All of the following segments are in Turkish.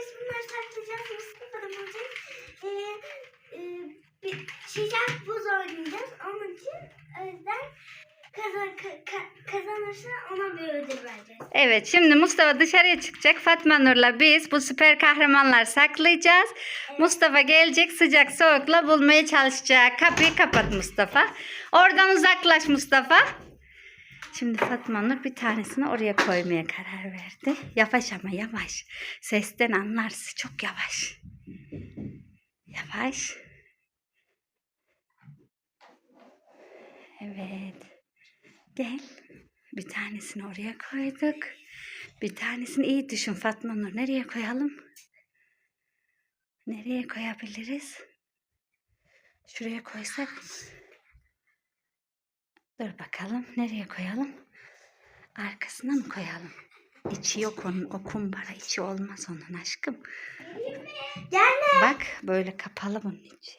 biz bunları saklayacağız. Mustafa da bulacak. Ee, e, bir buz oynayacağız. Onun için o yüzden kazan, ka- ka- kazanırsa ona bir ödül vereceğiz. Evet şimdi Mustafa dışarıya çıkacak. Fatma Nur'la biz bu süper kahramanlar saklayacağız. Mustafa gelecek sıcak soğukla bulmaya çalışacak. Kapıyı kapat Mustafa. Oradan uzaklaş Mustafa. Şimdi Fatma Nur bir tanesini oraya koymaya karar verdi. Yavaş ama yavaş. Sesten anlarsın. Çok yavaş. Yavaş. Evet. Gel. Bir tanesini oraya koyduk. Bir tanesini iyi düşün Fatma Nur. Nereye koyalım? Nereye koyabiliriz? Şuraya koysak mı? Dur bakalım. Nereye koyalım? Arkasına mı koyalım? İçi yok onun. O kumbara içi olmaz onun aşkım. Gelme. Bak böyle kapalı bunun içi.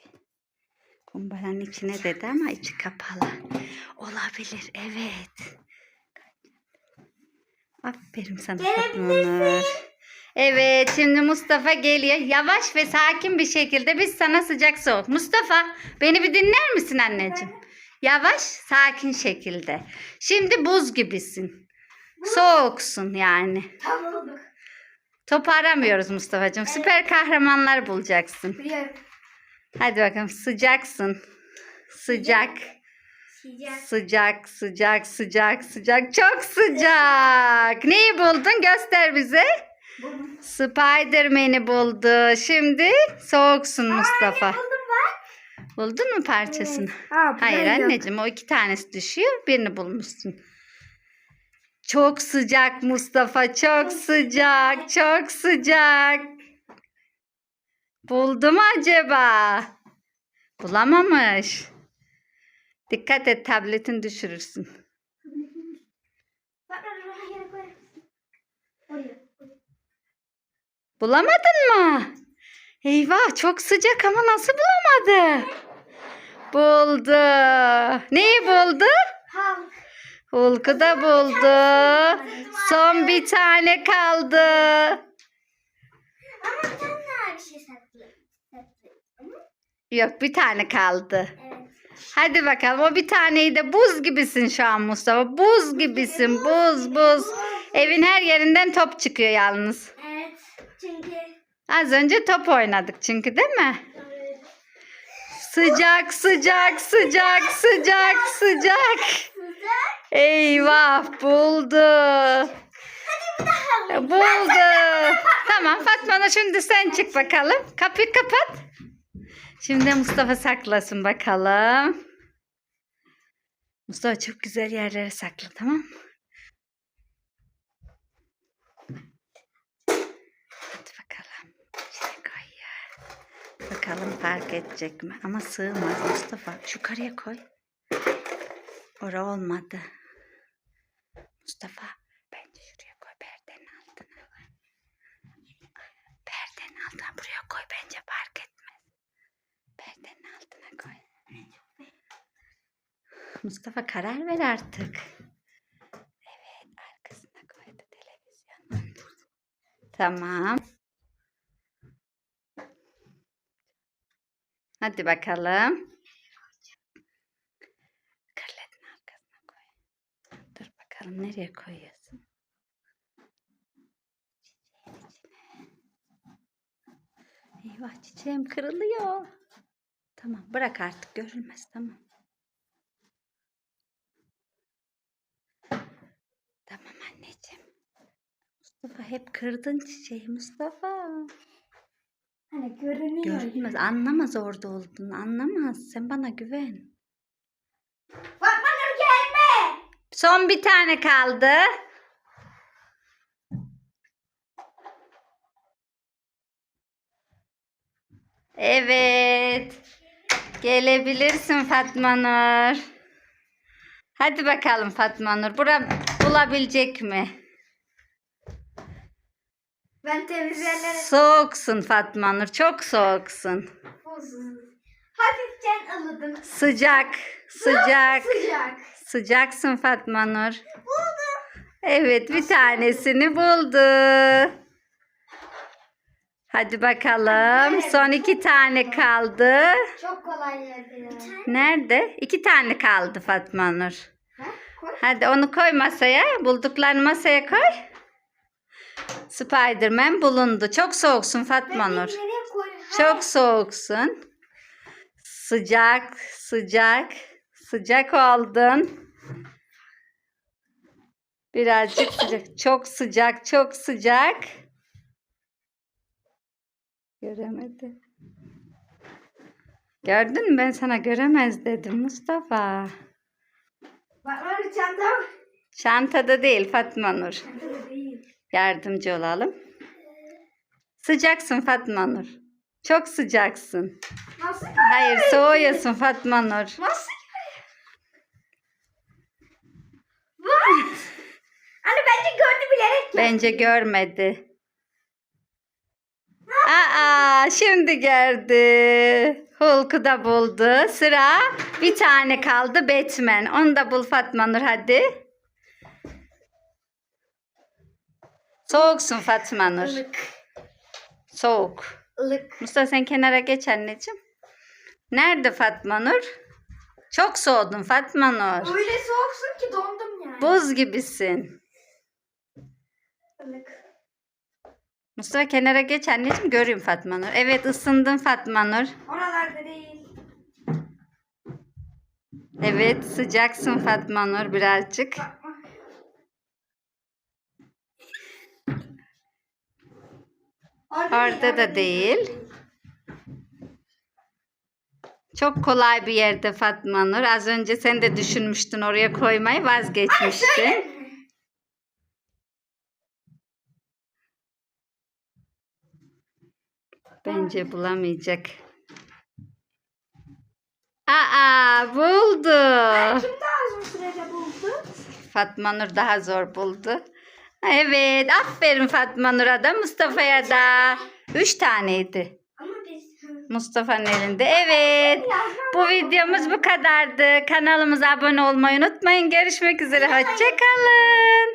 Kumbaranın içine dedi ama içi kapalı. Olabilir evet. Aferin sana Fatma Nur. Evet şimdi Mustafa geliyor. Yavaş ve sakin bir şekilde biz sana sıcak soğuk. Mustafa beni bir dinler misin anneciğim? Yavaş sakin şekilde. Şimdi buz gibisin. Soğuksun yani. Tam olduk. Topu aramıyoruz Mustafa'cığım. Süper kahramanlar bulacaksın. Biliyorum. Hadi bakalım sıcaksın. Sıcak. Sıcak. Sıcak, sıcak, sıcak, sıcak. Çok sıcak. Neyi buldun? Göster bize. Spiderman'i buldu. Şimdi soğuksun Mustafa. Buldum bak. Buldun mu parçasını? Aa, bu Hayır yok. anneciğim o iki tanesi düşüyor. Birini bulmuşsun. Çok sıcak Mustafa. Çok sıcak. Çok sıcak. Buldu mu acaba? Bulamamış. Dikkat et tabletin düşürürsün. Bulamadın mı? Eyvah çok sıcak ama nasıl bulamadı? Buldu. Neyi buldu? Halk. Hulk'u da buldu. Son bir tane kaldı. Ama bir tane daha bir şey saklı. Yok bir tane kaldı. evet. Hadi bakalım o bir taneyi de buz gibisin şu an Mustafa. Buz gibisin buz buz. Evin her yerinden top çıkıyor yalnız. Evet. Çünkü Az önce top oynadık çünkü değil mi? Sıcak sıcak sıcak sıcak sıcak. Eyvah buldu. Buldu. Tamam Fatma şimdi sen çık bakalım. Kapıyı kapat. Şimdi Mustafa saklasın bakalım. Mustafa çok güzel yerlere sakla tamam mı? Hadi bakalım. İçine koy ya. Bakalım fark edecek mi? Ama sığmaz Mustafa. Şu karıya koy. Ora olmadı. Mustafa bence şuraya koy perdenin altına. Perdenin altına buraya koy bence fark etmez. Perdenin altına koy. Mustafa karar ver artık. Evet arkasına koydu televizyonun. Tamam. Hadi bakalım. Kırledin arkasına koy. Dur bakalım nereye koyuyorsun? Eyvah çiçeğim kırılıyor. Tamam bırak artık görülmez tamam. Tamam anneciğim. Mustafa hep kırdın çiçeği Mustafa. Hani görünüyor. Görünmez anlamaz orada olduğunu anlamaz. Sen bana güven. Nur gelme. Son bir tane kaldı. Evet. Gelebilirsin Fatma Nur. Hadi bakalım Fatma Nur. Bura bulabilecek mi? Ben temizleyenlere Soğuksun Fatma Nur. Çok soğuksun. Hafiften ılıdım. Sıcak. Sıcak. Sıcak. Sıcaksın Fatma Nur. Buldum. Evet bir tanesini buldu. Hadi bakalım. Son iki tane kaldı. Çok kolay yerde. Nerede? İki tane kaldı Fatma Nur. Ha? Koy. Hadi onu koy masaya. Bulduklarını masaya koy. Spiderman bulundu. Çok soğuksun Fatma Nur. Çok soğuksun. Sıcak, sıcak, sıcak oldun. Birazcık sıcak. Çok sıcak, çok sıcak. Göremedi. Gördün mü ben sana göremez dedim Mustafa. Bak çantam. Çantada değil Fatma Nur. Çantada değil. Yardımcı olalım. Sıcaksın Fatma Nur. Çok sıcaksın. Nasıl? Hayır soğuyorsun Fatma Nur. Nasıl? Anne bence gördü bilerek. Bence görmedi. Aa şimdi geldi. Hulk'u da buldu. Sıra bir tane kaldı Batman. Onu da bul Fatma Nur hadi. Soğuksun Fatma Nur. Ilık. Soğuk. Ilık. Mustafa sen kenara geç anneciğim. Nerede Fatma Nur? Çok soğudun Fatma Nur. Öyle soğuksun ki dondum yani. Buz gibisin. Ilık. Mustafa kenara geç anneciğim göreyim Fatma Nur. Evet ısındın Fatma Nur. Oralarda değil. Evet sıcaksın Fatma Nur birazcık. Orada da değil. Çok kolay bir yerde Fatma Nur. Az önce sen de düşünmüştün oraya koymayı vazgeçmiştin. Bence bulamayacak. Aa buldu. Kim daha uzun sürede buldu? Fatma Nur daha zor buldu. Evet aferin Fatma Nur'a da Mustafa'ya da. Üç taneydi. Mustafa'nın elinde. Evet. Bu videomuz bu kadardı. Kanalımıza abone olmayı unutmayın. Görüşmek üzere. Hoşçakalın.